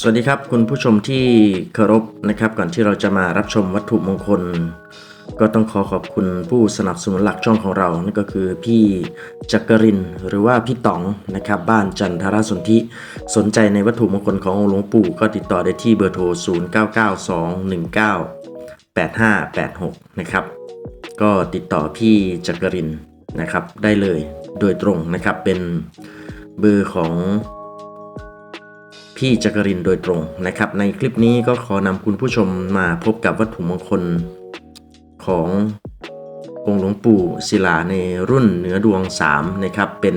สวัสดีครับคุณผู้ชมที่เคารพนะครับ ก่อนที่เราจะมารับชมวัตถุมงคล ก็ต้องขอขอบคุณผู้สนับสนุนหลักช่องของเรานั่นก็คือพี่จักรินหรือว่าพี่ต๋องนะครับ บ้านจันทรสนธิสนใจในวัตถุมงคลของหลวงปู่ก็ติดต่อได้ที่เบอร์โทร 0992198586 นะครับ ก็ติดต่อพี่จักรินนะครับได้เลยโดยตรงนะครับเป็นเบอร์ของ พี่จักรินโดยตรงนะครับ ในคลิปนี้ก็ขอนำคุณผู้ชมมาพบกับวัตถุมงคลขององค์หลวงปู่ศิลาในรุ่นเนื้อดวง 3 นะครับ เป็น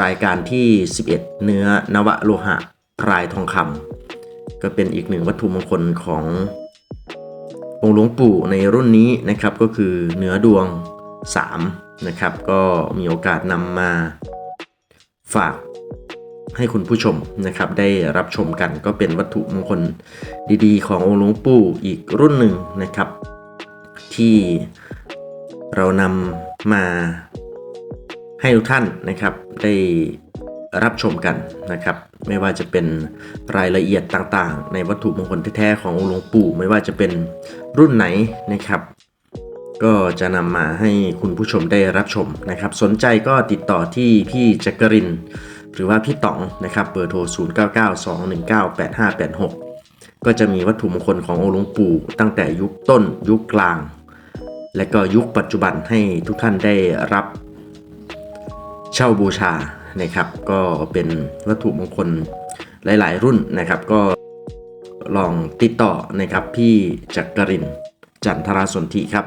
รายการที่ 11 เนื้อนวโลหะพรายทองคำก็เป็นอีกหนึ่งวัตถุมงคลขององค์หลวงปู่ในรุ่นนี้นะครับก็คือเนื้อดวง 3 นะครับ ก็มีโอกาสนำมาฝาก ให้คุณผู้ชมนะครับได้รับชมกันก็เป็นวัตถุมงคลดีๆ ขององค์หลวงปู่อีกรุ่นหนึ่งนะครับ ที่เรานำมาให้ทุกท่านนะครับได้รับชมกันนะครับ ไม่ว่าจะเป็นรายละเอียดต่างๆ ในวัตถุมงคลแท้ๆขององค์หลวงปู่ ไม่ว่าจะเป็นรุ่นไหนนะครับ ก็จะนำมาให้คุณผู้ชมได้รับชมนะครับ สนใจก็ติดต่อที่พี่จักริน หรือว่าพี่ต๋องนะครับเบอร์โทร 0992198586 ก็จะมีวัตถุมงคลขององค์หลวงปู่ตั้งแต่ยุคต้นยุคกลาง และก็ยุคปัจจุบันให้ทุกท่านได้รับเช่าบูชานะครับ ก็เป็นวัตถุมงคลหลาย ๆ รุ่นนะครับ ก็ลองติดต่อนะครับพี่จักรินจันทราสนธิครับ